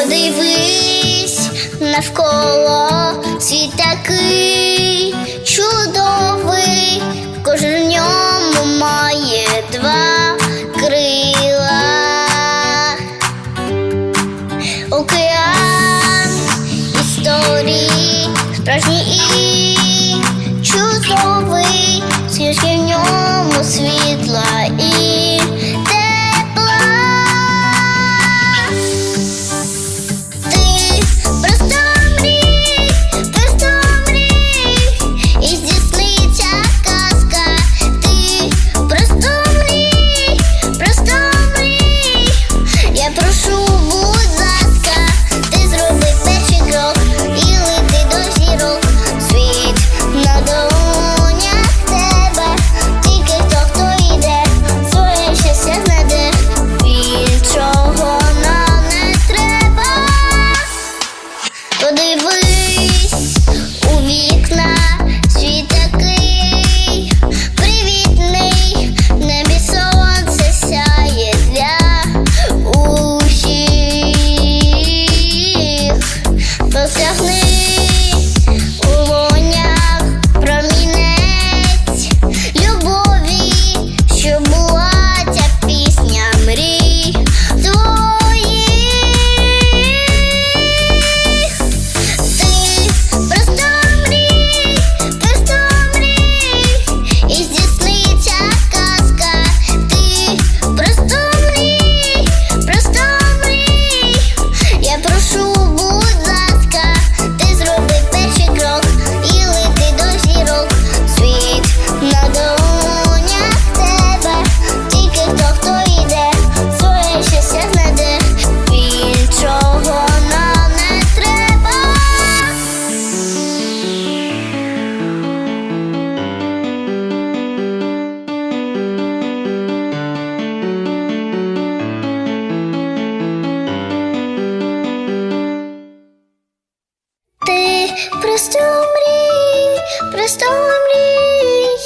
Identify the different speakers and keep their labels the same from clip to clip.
Speaker 1: Подивись навколо світ такий чудовий, кожен в ньому має два крила, океан історії, справжній і чудовий, свіжки в ньому світ. Просто мрій, просто мрій.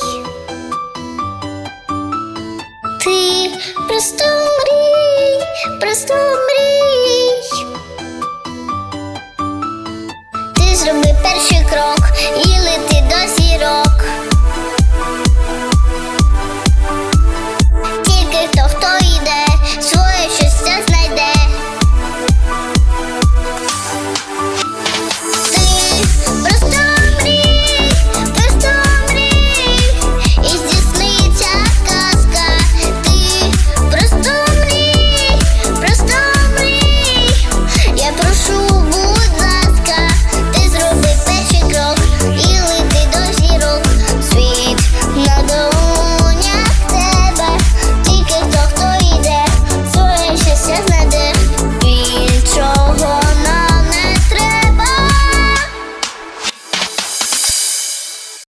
Speaker 1: Ты просто мрій, просто мрій.